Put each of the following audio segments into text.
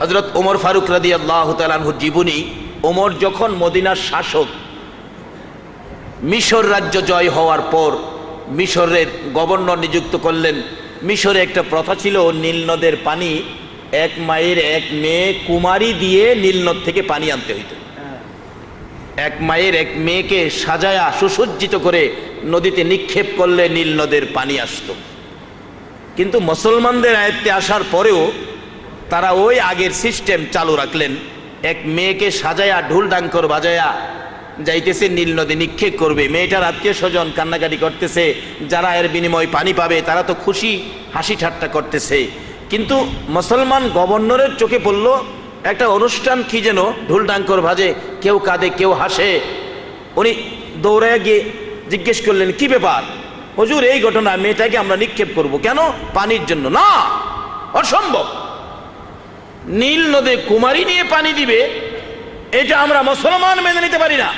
হজরত ওমর ফারুক রাদি আল্লাহ তালাহুর জীবনী, ওমর যখন মদিনার শাসক, মিশর রাজ্য জয় হওয়ার পর মিশরের গভর্নর নিযুক্ত করলেন। মিশরে একটা প্রথা ছিল নীল নদের পানি, এক মায়ের এক মেয়ে কুমারী দিয়ে নীল নদ থেকে পানি আনতে হইত। এক মায়ের এক মেয়েকে সাজায়া সুসজ্জিত করে নদীতে নিক্ষেপ করলে নীল নদের পানি আসতো। কিন্তু মুসলমানদের আয়ত্তে আসার পরেও তারা ওই আগের সিস্টেম চালু রাখলেন। এক মেয়েকে সাজায়া ঢুল ডাঙ্কর বাজায়া যাইতেছে, নীল নদী নিক্ষেপ করবে। মেয়েটার আত্মীয় স্বজন কান্নাকাটি করতেছে, যারা এর বিনিময় পানি পাবে, তারা তো খুশি, হাসি ঠাট্টা করতেছে। কিন্তু মুসলমান গভর্নরের চোখে পড়ল, একটা অনুষ্ঠান কি যেন, ঢুল ডাঙ্কর ভাজে কেউ কাঁদে, কেউ হাসে। উনি দৌড়ায় গিয়ে জিজ্ঞেস করলেন, কি ব্যাপার? হজুর, এই ঘটনা মেয়েটাকে আমরা নিক্ষেপ করব কেন? পানির জন্য না, অসম্ভব। নীল নদে কুমারী নিয়ে পানি দিবে, এটা আমরা মুসলমান মেনে নিতে পারি না।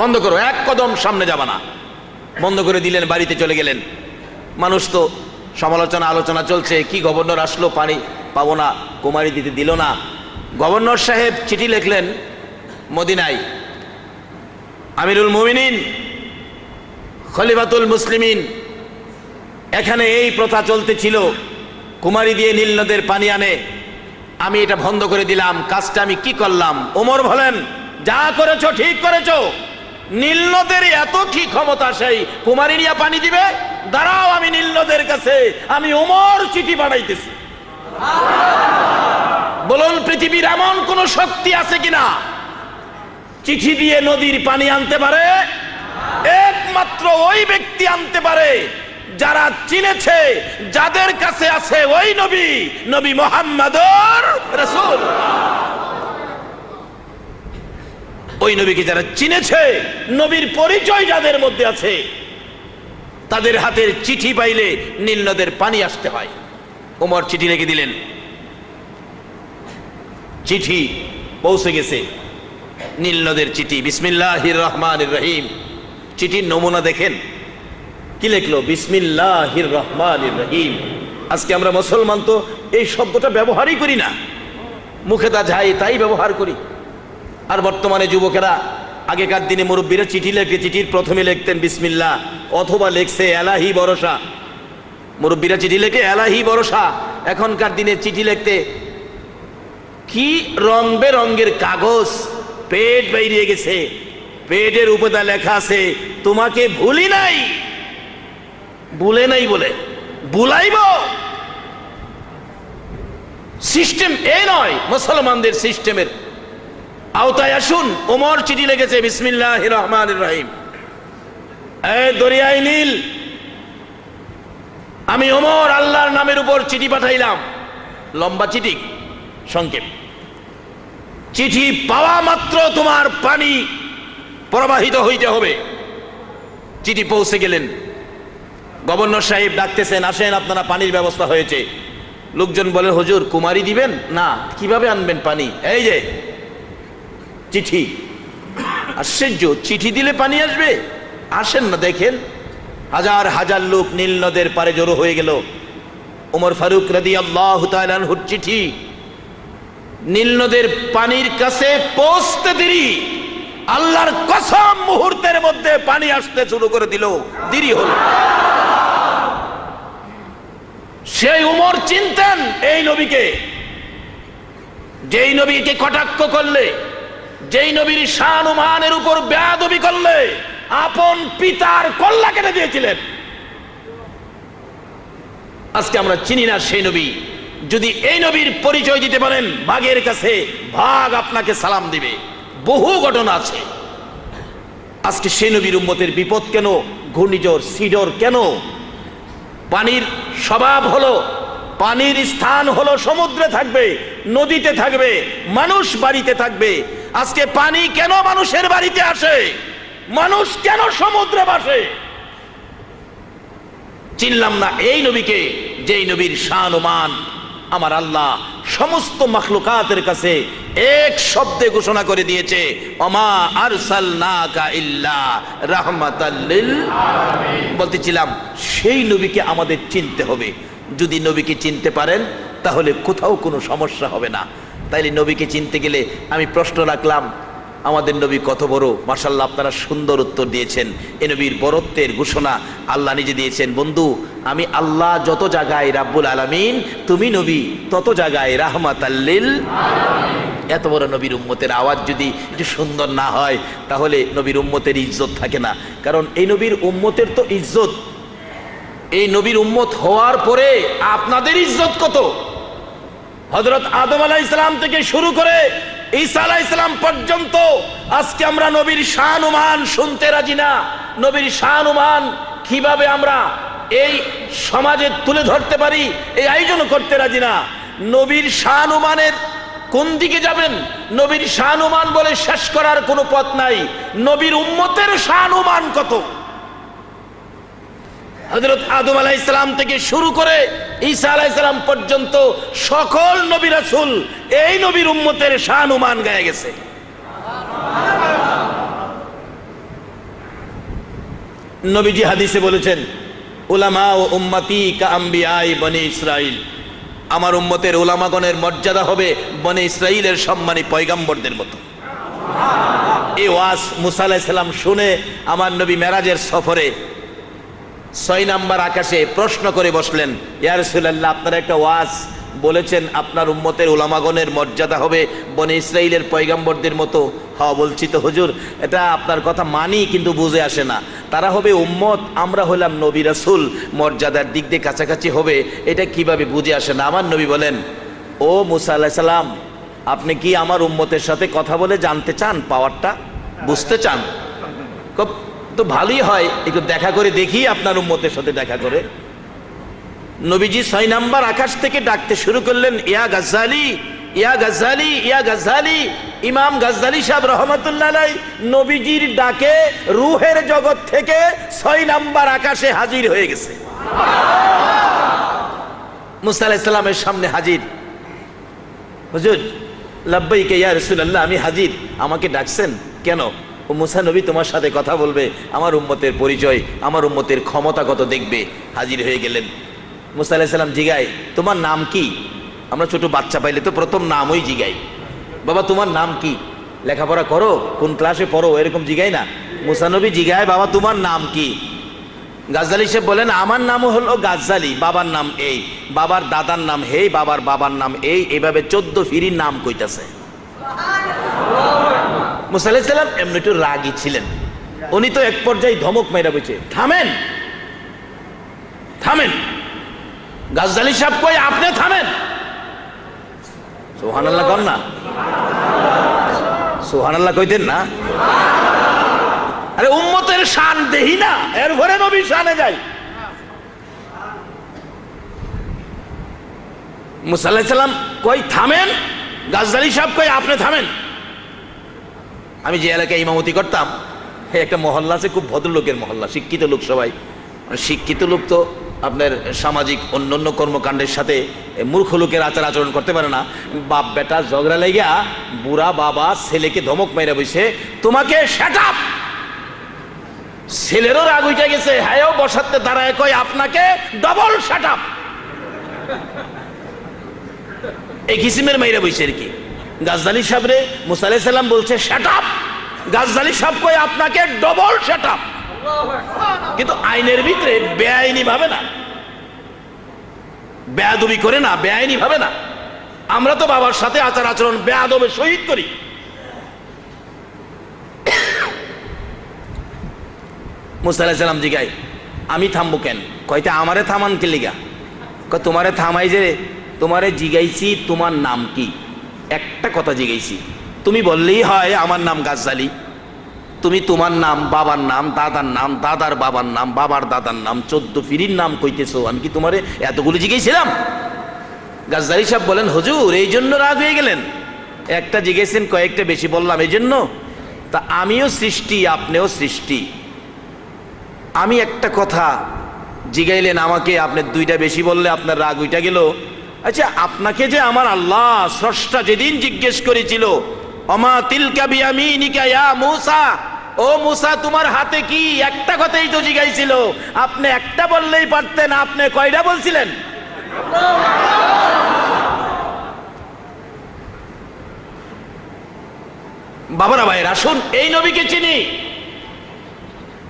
বন্ধ করো, এক কদম সামনে যাবা না। বন্ধ করে দিলেন, বাড়িতে চলে গেলেন। মানুষ তো সমালোচনা, আলোচনা চলছে, কি গভর্নর আসলো, পানি পাবো না, কুমারী দিতে দিল না। গভর্নর সাহেব চিঠি লিখলেন, মদিনায়, আমিরুল মুমিনিন, খলিফাতুল মুসলিমিন, এখানে এই প্রথা চলতে চলতেছিল কুমারী দিয়ে নীল নদের পানি আনে। আমি এটা বন্ধ করে দিলাম, কাজটা আমি কি করলাম? ওমর বলেন, যা করেছ, ঠিক করেছ। নীল নদের এত কি ক্ষমতা সেই? কুমারী নিয়ে পানি দিবে? দাঁড়াও আমি নীল নদের কাছে, আমি ওমর চিঠি পাঠাইতেছি বলুন, পৃথিবীর এমন কোন শক্তি আছে কিনা? চিঠি দিয়ে নদীর পানি আনতে পারে? একমাত্র ওই ব্যক্তি আনতে পারে। যারা চিনেছে, যাদের কাছে আছে ওই নবী নবী মোহাম্মদর রসুল। ওই নবীকে যারা চিনেছে, নবীর পরিচয় যাদের মধ্যে আছে, তাদের হাতের চিঠি পাইলে নীল নদের পানি আসতে হয়। ওমর চিঠি লিখে দিলেন। চিঠি পৌঁছে গেছে। নীল নদের চিঠি। বিসমিল্লাহির রহমান রহিম। চিঠির নমুনা দেখেন। কি লিখলো? বিসমিল্লাহির রহমান রহিম। আজকে আমরা মুসলমান তো এই শব্দটা ব্যবহারই করি না। মুখে তা যাই, তাই ব্যবহার করি। আর বর্তমানে যুবকেরা আগেকার দিনে মুরব্বীরা চিঠি লেখে, চিঠির প্রথমে লিখতেন বিসমিল্লাহ, অথবা লেখছে এলাহি ভরসা। মুরব্বীরা চিঠি লেখে, এলাহি ভরসা। এখনকার দিনে চিঠি লিখতে কি রং বেরঙ্গের কাগজ? পেট বেরিয়ে গেছে। পেটের উপদা লেখা আছে, তোমাকে ভুলি নাই। ভুলে নাই বলে। বুলাইব। সিস্টেম এ নয়, মুসলমানদের সিস্টেমের। আওতায় আসুন, ওমর চিঠি লেগেছে বিসমিল্লাহ রহমান রহিম। দরিয়াই নীল। আমি ওমর আল্লাহর নামের উপর চিঠি পাঠাইলাম। লম্বা চিঠি, সংক্ষেপ। চিঠি পাওয়া মাত্র তোমার পানি প্রবাহিত হইতে হবে। চিঠি পৌঁছে গেলেন। গভর্নর সাহেব ডাকতেছেন, আসেন, আপনারা পানির ব্যবস্থা হয়েছে। লোকজন বলে, হুজুর, কুমারী দিবেন? না। কীভাবে আনবেন পানি? এই যে, চিঠি। আশ্চর্য, চিঠি দিলে পানি আসবে? আসেন না, দেখেন। হাজার হাজার লোক নীল নদের পারে জড়ো হয়ে গেল। ওমর ফারুক রাদি আল্লাহ তালানহুর চিঠি। নীল নদের পানির কাছে পৌঁছতে দেরি। আল্লাহর কসম মুহূর্তের মধ্যে পানি আসতে শুরু করে দিল। দেরি হল। সেই উমর চিনতেন এই নবীকে। যেই নবীকে কটাক্ষ করলে, যেই নবীর শান মানের উপর বেয়াদবি করলে, আপন পিতার কল্লা কেটে দিয়েছিলেন। আজকে আমরা চিনি না সেই নবী। যদি এই নবীর পরিচয় দিতে পারেন, বাঘের কাছে ভাগ আপনাকে সালাম দিবে। বহু ঘটনা আছে। আজকে সেই নবীর উম্মতের বিপদ কেন? ঘূর্ণিঝড়, সিডর কেন? পানির স্বভাব হলো, পানির স্থান হলো সমুদ্রে থাকবে, নদীতে থাকবে, মানুষ বাড়িতে থাকবে। আজকে পানি কেন মানুষের বাড়িতে আসে? মানুষ কেন সমুদ্রে বাসে? চিনলাম না এই নবীকে, যেই নবীর শান ও মান। আমার আল্লাহ সমস্ত মখলুকাতের কাছে এক শব্দে ঘোষণা করে দিয়েছে অমা ইল্লা রাহমাতাল্লিল বলতেছিলাম, সেই নবীকে আমাদের চিনতে হবে। যদি নবীকে চিনতে পারেন, তাহলে কোথাও কোনো সমস্যা হবে না। তাইলে নবীকে চিনতে গেলে আমি প্রশ্ন রাখলাম আমাদের নবী কত বড় মার্শাল্লাহ আপনারা সুন্দর উত্তর দিয়েছেন। এ নবীর বরত্বের ঘোষণা আল্লাহ নিজে দিয়েছেন। বন্ধু, আমি আল্লাহ যত জায়গায় রাব্বুল আলামিন, তুমি নবী তত জায়গায় রাহমাত আল্লিল এত বড় নবীর উম্মতের আওয়াজ যদি একটু সুন্দর না হয়, তাহলে নবীর উম্মতের ইজ্জত থাকে না। কারণ এই নবীর উম্মতের তো ইজ্জত। এই নবীর উম্মত হওয়ার পরে আপনাদের ইজ্জত কত? হজরত আদম আলাহ ইসলাম থেকে শুরু করে ঈসা ইসলাম পর্যন্ত আজকে আমরা নবীর শানুমান শুনতে রাজি না। নবীর শানুমান কীভাবে আমরা এই সমাজে তুলে ধরতে পারি, এই আয়োজন করতে রাজি না। নবীর শানুমানের কোন দিকে যাবেন? নবীর শানুমান বলে শেষ করার কোনো পথ নাই। নবীর উম্মতের শানুমান কত? হজরত আদম আলাহ ইসলাম থেকে শুরু করে ঈসা আলাহ ইসলাম পর্যন্ত সকল নবী রাসুল এই নবীর উম্মতের শানুমান গায়ে গেছে। নবীজি হাদিসে বলেছেন, উলামা ও উম্মতি কা আম্বিয়াই বনি ইসরাইল আমার উম্মতের উলামাগণের মর্যাদা হবে বনে ইসরাইলের সম্মানী পয়গাম্বরদের মতো। এই ওয়াস মুসা আলাইসাল্লাম শুনে আমার নবী মেরাজের সফরে ছয় নাম্বার আকাশে প্রশ্ন করে বসলেন ইয়ারসুল্লাহ আপনার একটা ওয়াজ বলেছেন, আপনার উম্মতের উলামাগণের মর্যাদা হবে, বনে ইসরাইলের পয়গাম্বরদের মতো। হওয়া বলছি তো, হুজুর, এটা আপনার কথা মানি, কিন্তু বুঝে আসে না। তারা হবে উম্মত, আমরা হলাম নবী রাসুল, মর্যাদার দিক দিয়ে কাছাকাছি হবে, এটা কীভাবে বুঝে আসে না? আমার নবী বলেন, ও মুসা আল্লাহ সাল্লাম আপনি কি আমার উম্মতের সাথে কথা বলে জানতে চান পাওয়ারটা? বুঝতে চান। খুব তো ভালোই হয়, একটু দেখা করে দেখি আপনার উম্মতের সাথে দেখা করে। নবীজি ছয় নাম্বার আকাশ থেকে ডাকতে শুরু করলেন, ইয়া গাজ্জালি ইয়া গাজ্জালি ইয়া গাজ্জালি। ইমাম গাজ্জালি সাহেব রহমতুল্লাহ নবীজির ডাকে রুহের জগৎ থেকে ছয় নাম্বার আকাশে হাজির হয়ে গেছে। মুসা সামনে হাজির। হুজুর, লাব্বাইকে ইয়া রসুল্লাহ আমি হাজির। আমাকে ডাকছেন কেন? ও মুসা নবী তোমার সাথে কথা বলবে, আমার উম্মতের পরিচয়, আমার উম্মতের ক্ষমতা কত দেখবে, হাজির হয়ে গেলেন। মুসা আলাইসাল্লাম জিগাই তোমার নাম কি? আমরা ছোট বাচ্চা পাইলে তো প্রথম নামই জিগাই। বাবা, তোমার নাম কি? লেখাপড়া করো, কোন ক্লাসে পড়ো, এরকম জিগাই না। মুসানবী জিগায়, বাবা, তোমার নাম কি? গাজ্জালি সাহেব বলেন, আমার নাম হলো গাজ্জালি, বাবার নাম এই, বাবার দাদার নাম হেই, বাবার বাবার নাম এই। এভাবে চোদ্দ ফিরির নাম কইতাছে। মুসাল্লাম এমনি একটু রাগী ছিলেন। উনি তো এক পর্যায়ে ধমক মেরা বইছে, থামেন থামেন। গাজ্জালি সাহেব কই আপনি থামেন। সোহান আল্লাহ কন না। সোহান আল্লাহ কইতেন না। আরে উম্মতের শান দেহি না এর ঘরে নবী শানে যাই। মুসাল্লাম কই থামেন। গাজদালি সাহেব কই আপনি থামেন। আমি যে এলাকায় ইমামতি করতাম একটা মহল্লা আছে, খুব ভদ্রলোকের মহল্লা, শিক্ষিত লোক সবাই। মানে শিক্ষিত লোক তো আপনার সামাজিক অন্যান্য কর্মকাণ্ডের সাথে মূর্খ লোকের আচার আচরণ করতে পারে না। বাপ বেটা ঝগড়া লেগা বুড়া বাবা ছেলেকে ধমক মেরে বসে তোমাকে সেট ছেলেরও রাগ উঠে গেছে হ্যাঁ বসাতে দাঁড়ায় কয় আপনাকে ডবল সেট এই কিসিমের মাইরা বইছে আর কি। গাজদালি সাহেবরে মুসালে সাল্লাম বলছে সেট আপ গাজদালি সাহেব কয় আপনাকে ডবল সেট আপ কিন্তু আইনের ভিতরে বেআইনি ভাবে না। বেয়াদবি করে না, বেআইনি ভাবে না। আমরা তো বাবার সাথে আচার আচরণ, বেয়াদবে শহীদ করি। মুসা আলাহিসাল্লাম জিগাই আমি থামবো কেন? কয়টা আমারে থামান কে লিগা তোমারে থামাই যে, তোমারে জিগাইছি, তোমার নাম কি? একটা কথা জিগাইছি তুমি বললেই হয় আমার নাম গাজ্জালি। তুমি তোমার নাম, বাবার নাম, দাদার নাম, দাদার বাবার নাম, বাবার দাদার নাম, চোদ্দ ফিরির নাম কইতেছো, আমি কি তোমারে এতগুলো জিজ্ঞেসছিলাম গাজদারি সাহেব বলেন, হুজুর, এই জন্য রাগ হয়ে গেলেন। একটা জিজ্ঞেসেন, কয়েকটা বেশি বললাম, এই জন্য। তা আমিও সৃষ্টি, আপনিও সৃষ্টি। আমি একটা কথা জিগাইলেন আমাকে, আপনি দুইটা বেশি বললে আপনার রাগ উইটা গেল। আচ্ছা আপনাকে যে আমার আল্লাহ স্রষ্টা যেদিন জিজ্ঞেস করেছিল, অমা তিলকা বিয়ামি নিকায়া মুসা? ও মুসা, তোমার হাতে কি একটা কথাই তো জিগাইছিল আপনি একটা বললেই পারতেন, আপনি কয়টা বলছিলেন? বাবারা ভাইয়ের, আসুন, এই নবীকে চিনি।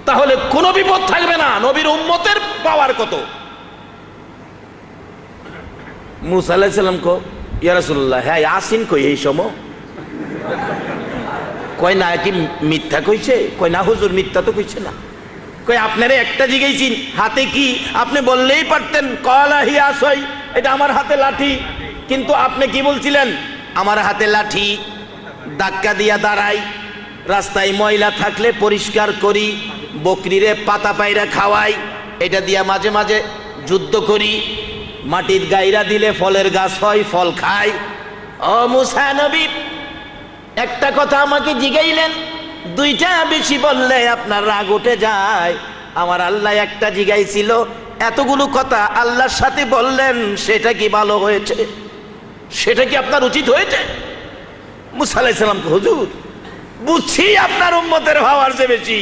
তাহলে কোনো বিপদ থাকবে না, নবীর উম্মতের পাওয়ার কত? মুসা কো ইয়ারসুল্লাহ হ্যাঁ আসিন কই এই সময়? কয়, না, কি মিথ্যা কইছে? কয়, না, হুজুর, মিথ্যা তো কইছে না। কই আপনারে একটা জিগাইছিন হাতে কি আপনি বললেই পারতেন, কলা হি আসই এটা আমার হাতে লাঠি। কিন্তু আপনি কি বলছিলেন? আমার হাতে লাঠি, ধাক্কা দিয়া দাঁড়াই, রাস্তায় ময়লা থাকলে পরিষ্কার করি, বকরিরে পাতা পায়রা খাওয়াই, এটা দিয়া মাঝে মাঝে যুদ্ধ করি মাটির গাইরা দিলে ফলের গাছ হয়, ফল খায়। একটা কথা আমাকে জিগাইলেন, দুইটা বেশি বললে আপনার রাগ উঠে যায়। আমার আল্লাহ একটা জিগাইছিল, এতগুলো কথা আল্লাহর সাথে বললেন, সেটা কি ভালো হয়েছে? সেটা কি আপনার উচিত হয়েছে? মুসা আলাইসালাম হুজুর, বুঝছি আপনার উম্মতের ভাবার যে বেশি।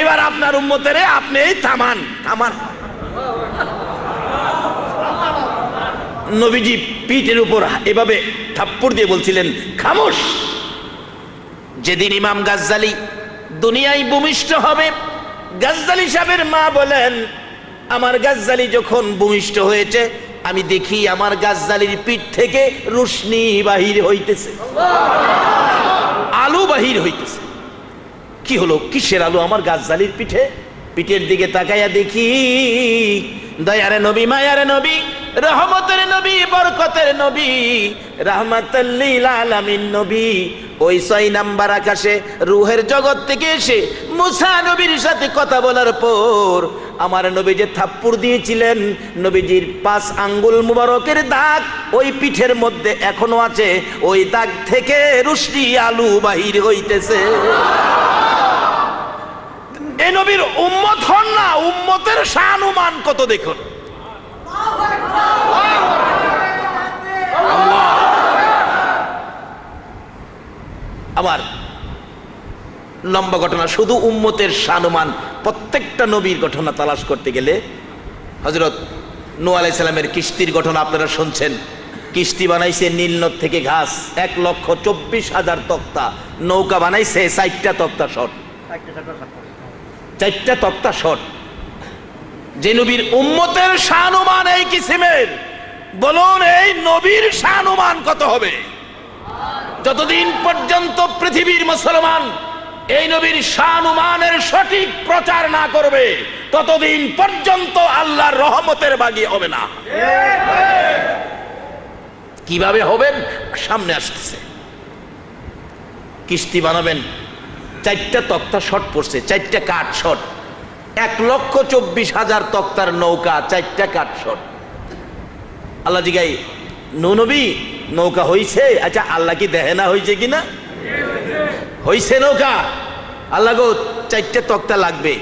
এবার আপনার উম্মতের আপনি থামান থামান। নবীজি পিঠের উপর এভাবে থাপ্পড় দিয়ে বলছিলেন, খামোশ। যেদিন ইমাম গাজ্জালি দুনিয়ায় ভূমিষ্ঠ হবে, গাজ্জালি সাহেবের মা বলেন, আমার গাজ্জালি যখন ভূমিষ্ঠ হয়েছে, আমি দেখি আমার গাজ্জালির পিঠ থেকে রুশনি বাহির হইতেছে। আলু বাহির হইতেছে। কি হলো? কিসের আলু? আমার গাছজালির পিঠে? পিঠের দিকে তাকাইয়া দেখি দয়ারে নবী, মায়ারে নবী, রহমতের নবী, বরকতের নবী রাহমাতাল্লিল আলামিন নবী। ওই ছয় নাম্বার আকাশে রুহের জগৎ থেকে এসে মুসা নবীর সাথে কথা বলার পর আমার নবী যে থাপ্পুর দিয়েছিলেন, নবীজির পাঁচ আঙ্গুল মুবারকের দাগ ওই পিঠের মধ্যে এখনও আছে, ওই দাগ থেকে রুশনি আলু বাহির হইতেছে। এ নবীর উম্মত হন উম্মতের শানুমান কত দেখুন। আবার লম্বা ঘটনা শুধু উম্মতের শানুমান প্রত্যেকটা নবীর ঘটনা তালাশ করতে গেলে হজরত নু আলাইসাল্লামের কিস্তির ঘটনা আপনারা শুনছেন। কিস্তি বানাইছে নীলনদ থেকে ঘাস এক লক্ষ চব্বিশ হাজার তক্তা নৌকা বানাইছে চারটা তক্তা শট। চারটা তক্তা শট। যে নবীর উম্মতের সানুমান এই কিসিমের? বলুন, এই নবীর সানুমান কত হবে? যতদিন পর্যন্ত পৃথিবীর মুসলমান এই নবীর সানুমানের সঠিক প্রচার না করবে, ততদিন পর্যন্ত আল্লাহর রহমতের বাগি হবে না। কীভাবে হবেন? সামনে আসতেছে। কিস্তি বানাবেন, চারটা তক্তা শট পড়ছে চারটা কাঠ শট এক লক্ষ চব্বিশ হাজার তক্তার নৌকা, চারটা কাঠ শট আল্লাহ জিগাই নবী, নৌকা হইছে? আচ্ছা আল্লাহ কি দেহে না হয়েছে কিনা? হইছে নৌকা। আল্লাহ গো, চারটে তক্তা লাগবে।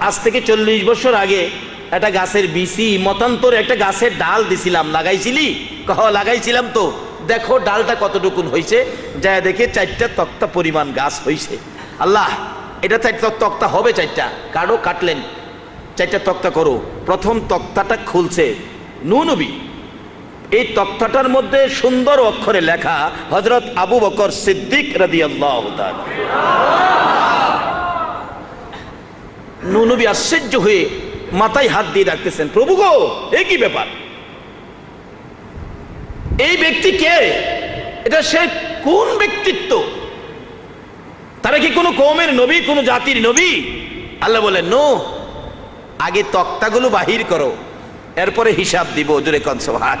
আজ থেকে চল্লিশ বছর আগে একটা গাছের বিসি মতান্তর একটা গাছের ডাল দিছিলাম, লাগাইছিলি? কহ, লাগাইছিলাম তো। দেখো, ডালটা কতটুকুন হয়েছে যা দেখে চারটা তক্তা পরিমাণ গাছ হয়েছে আল্লাহ এটা চারটা তক্তা হবে চারটা। কারও কাটলেন, চারটা তক্তা করো। প্রথম তক্তাটা খুলছে। নু নবী, এই তক্তাটার মধ্যে সুন্দর অক্ষরে লেখা হজরত আবু বকর সিদ্দিক রাদি আল্লাহ নুনবী আশ্চর্য হয়ে মাথায় হাত দিয়ে ডাকতেছেন, প্রভু গো, এ কি ব্যাপার? এই ব্যক্তি কে? এটা সে কোন ব্যক্তিত্ব? তারা কি কোনো কৌমের নবী, কোনো জাতির নবী? আল্লাহ বলেন নো, আগে তক্তাগুলো বাহির করো, এরপরে হিসাব দিব, জোরে কনসভাট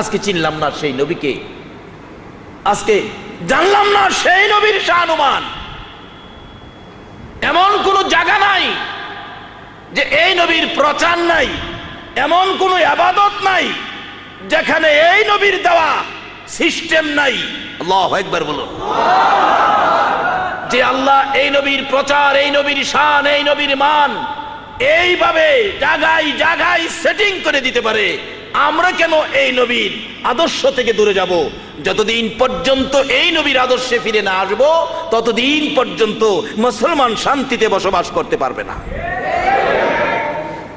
আজকে চিনলাম না সেই নবীকে। আজকে জানলাম না সেই নবীর শানুমান এমন কোন জায়গা নাই যে এই নবীর প্রচার নাই, এমন কোন আবাদত নাই যেখানে এই নবীর দেওয়া সিস্টেম নাই। আল্লাহ একবার বলুন যে আল্লাহ এই নবীর প্রচার, এই নবীর শান, এই নবীর মান, এইভাবে জাগায় জাগায় সেটিং করে দিতে পারে। আমরা কেন এই নবীর আদর্শ থেকে দূরে যাব? যতদিন পর্যন্ত এই নবীর আদর্শে ফিরে না আসব, ততদিন পর্যন্ত মুসলমান শান্তিতে বসবাস করতে পারবে না।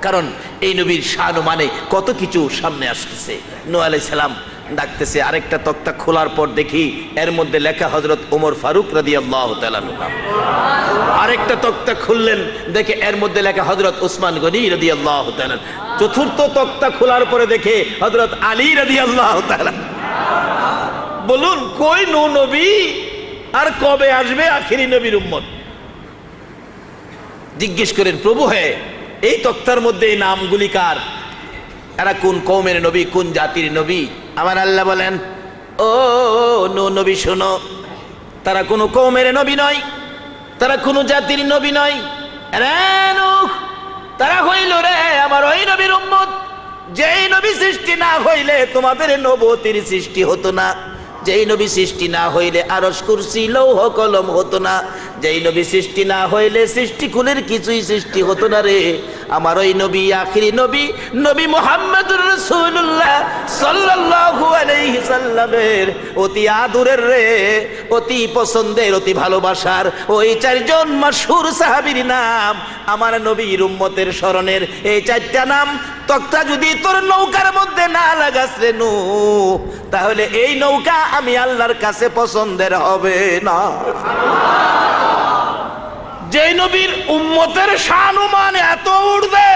কারণ এই নবীর শান মানে কত কিছু সামনে আসতেছে। নো আলাই সালাম ডাকতেছে, আরেকটা তক্তা খোলার পর দেখি এর মধ্যে লেখা হজরত ওমর ফারুক রাদি আল্লাহ আরেকটা তক্তা খুললেন, দেখে এর মধ্যে লেখা হজরত উসমান গনি রাদি আল্লাহ চতুর্থ তক্তা খোলার পরে দেখে হজরত আলী রাদি আল্লাহ বলুন, কই নো নবী? আর কবে আসবে আখিরি নবীর উম্মত? জিজ্ঞেস করেন, প্রভু হে, এই তক্তার মধ্যে এই নামগুলি কার? এরা কোন কৌমের নবী, কোন জাতির নবী? আমার আল্লাহ বলেন, ও, নো নবী, শোনো। তারা কোনো কৌমের নবী নয়, তারা কোনো জাতির নবী নয়। তারা হইল রে আমার ওই নবীর উম্মত। যেই নবী সৃষ্টি না হইলে তোমাদের নবতির সৃষ্টি হতো না। যেই নবী সৃষ্টি না হইলে আরস কুরসি, লৌহ কলম হতো না। যেই নবী সৃষ্টি না হইলে সৃষ্টি কুলের কিছুই সৃষ্টি হতো না রে। আমার ওই নবী, আখিরি নবী নবী মোহাম্মদুর রাসূলুল্লাহ সাল্লাল্লাহু আলাইহি সাল্লামের অতি আদরের রে, অতি পছন্দের, অতি ভালোবাসার ওই চারজন মাশহুর সাহাবীর নাম আমার নবীর উম্মতের স্মরণের এই চারটা নাম তক্তা যদি তোর নৌকার মধ্যে না লাগাস রে নু তাহলে এই নৌকা আমি আল্লাহর কাছে পছন্দের হবে না। যে নবীর উম্মতের শানুমান এত উঠবে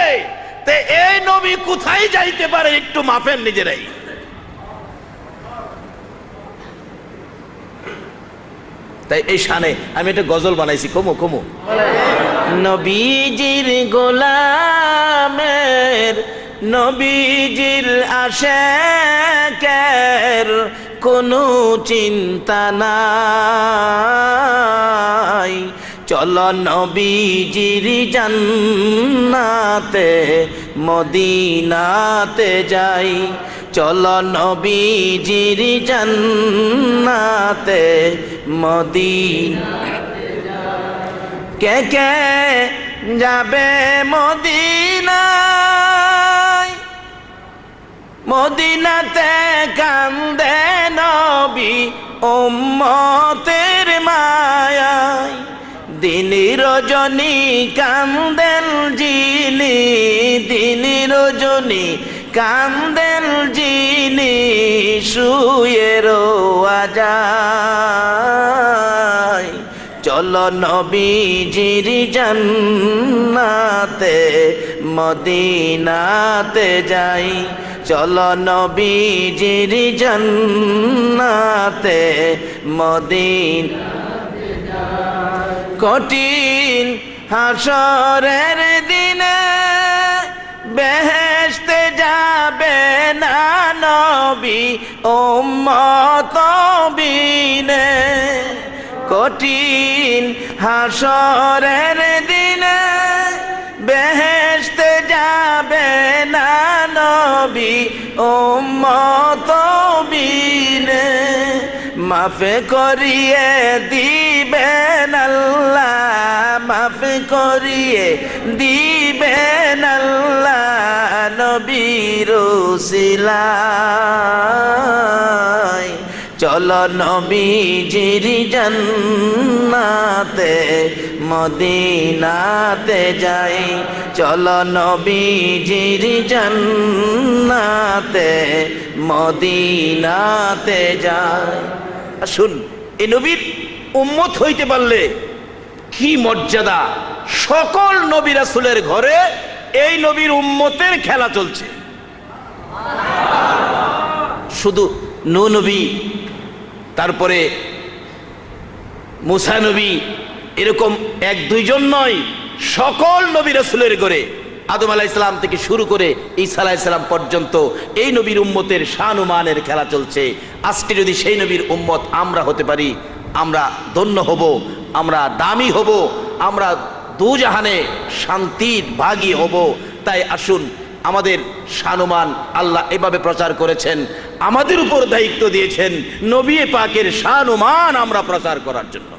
তে এই নবী কোথায় যাইতে পারে একটু মাপেন নিজেরাই। তাই এই শানে আমি একটা গজল বানাইছি, কমু কমু। নবীজির গোলামের, নবীজির আশেকের কোনো চিন্তা নাই। চল নবীজির জান্নাতে, মদিনাতে যাই। চল নবীজির জান্নাতে, মদিনা কে কে যাবে মদিনায় মদিনাতে কান্দে নবী উম্মতের মায়ায়। দিন রজনী কান্দেন জিনি, দিন রজনী কান্দেন জিনি, শুয়ে রোয়া যায়। চলো নবীজির জান্নাতে, মদিনাতে যাই। চলো নবীজির জান্নাতে মদিন। কঠিন হাসরের দিনে বেহেশতে যাবে না নবী উম্মত বিনে কঠিন হাসরের দিনে বেহেশতে নবী, উম্মত মাফে করিয়ে দিবেন আল্লাহ, মাফ করিয়ে দিবেন আল্লাহ নবীর সিলাই চল নবীজির জান্নাতে, মদিনাতে যাই। চল নবীজির জান্নাতে, মদিনাতে যায়। শুন, এই নবীর উম্মত হইতে পারলে কি মর্যাদা? সকল নবী রাসূলের ঘরে এই নবীর উম্মতের খেলা চলছে। শুধু নু নবী, তারপরে মুসা নবী, এরকম এক দুইজন নয় সকল নবী রসুলের ঘরে আদম আলাহ ইসলাম থেকে শুরু করে ঈসা আলাহ ইসলাম পর্যন্ত এই নবীর উম্মতের শানুমানের খেলা চলছে। আজকে যদি সেই নবীর উম্মত আমরা হতে পারি, আমরা ধন্য হব, আমরা দামি হব, আমরা দুজাহানে শান্তির ভাগী হব। তাই আসুন, আমাদের শানুমান আল্লাহ এভাবে প্রচার করেছেন, আমাদের উপর দায়িত্ব দিয়েছেন, নবী পাকের শানুমান আমরা প্রচার করার জন্য।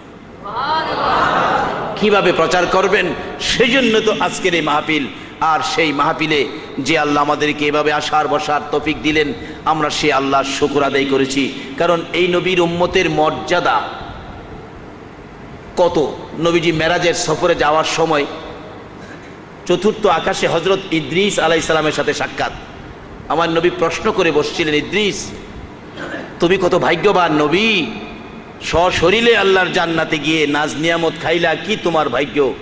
কীভাবে প্রচার করবেন সেই জন্য তো আজকের এই মাহফিল। আর সেই মাহফিলে যে আল্লাহ আমাদেরকে এভাবে আসার বসার তফিক দিলেন, আমরা সে আল্লাহর শুকুর আদায় করেছি। কারণ এই নবীর উম্মতের মর্যাদা কত? নবীজি মেরাজের সফরে যাওয়ার সময় চতুর্থ আকাশে হজরত ইদ্রিস আলাই সালামের সাথে সাক্ষাৎ। আমার নবী প্রশ্ন করে বসছিলেন, ইদ্রিস, তুমি কত ভাগ্যবান নবী? সশরীরে আল্লাহর জান্নাতে গিয়ে নাজ নিয়ামত খাইলা কি তোমার ভাগ্য?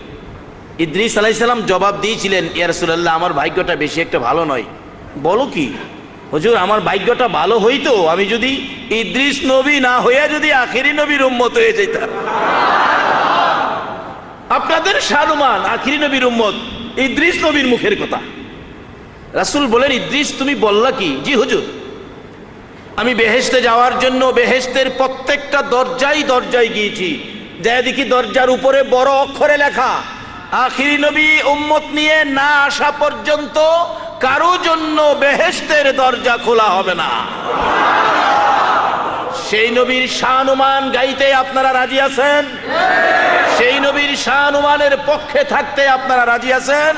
ইদ্রিস আলাইসাল্লাম জবাব দিয়েছিলেন ইয়ারসুল্লাহ আমার ভাগ্যটা বেশি একটা ভালো নয়। বলো কি? হুজুর, আমার ভাগ্যটা ভালো হইতো, আমি যদি ইদ্রিস নবী না হইয়া যদি আখেরি নবীর উম্মত হয়ে যেতাম আপনাদের সানুমান আখিরি নবীর উম্মত, ইদ্রিস নবীর মুখের কথা। রাসূল বলেন, ইদ্রিস, তুমি বললা কি? জি, হুজুর। আমি বেহেশতে যাওয়ার জন্য বেহেশতের প্রত্যেকটা দরজাই দরজায় গিয়েছি। যা দেখি দরজার উপরে বড় অক্ষরে লেখা আখিরি নবী উম্মত নিয়ে না আসা পর্যন্ত কারও জন্য বেহেশতের দরজা খোলা হবে না। সেই নবীর শানুমান গাইতে আপনারা রাজি আছেন? সেই নবীর শানুমানের পক্ষে থাকতে আপনারা রাজি আছেন?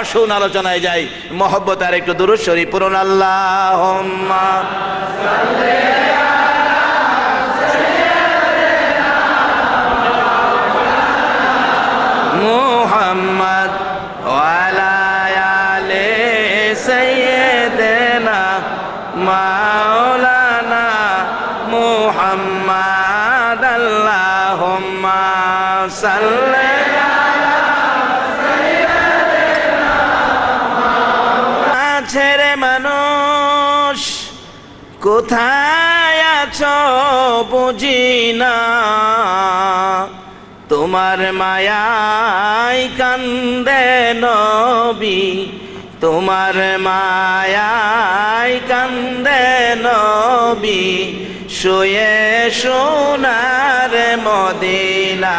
আসুন আলোচনায় যাই। মহব্বত আর একটু দূর শরী পুরন আল্লাহ মোহাম্মদ ওয়ালায়ালে সৈয়দনা মাওলানা মোহাম্মদ। আল্লাহুম্মা সাল্লি কোথায় আছো বুঝি না। তোমার মায়াই কান্দে নবী। তোমার মায়াই কান্দে নবী। শুয়ে সোনার মদিনা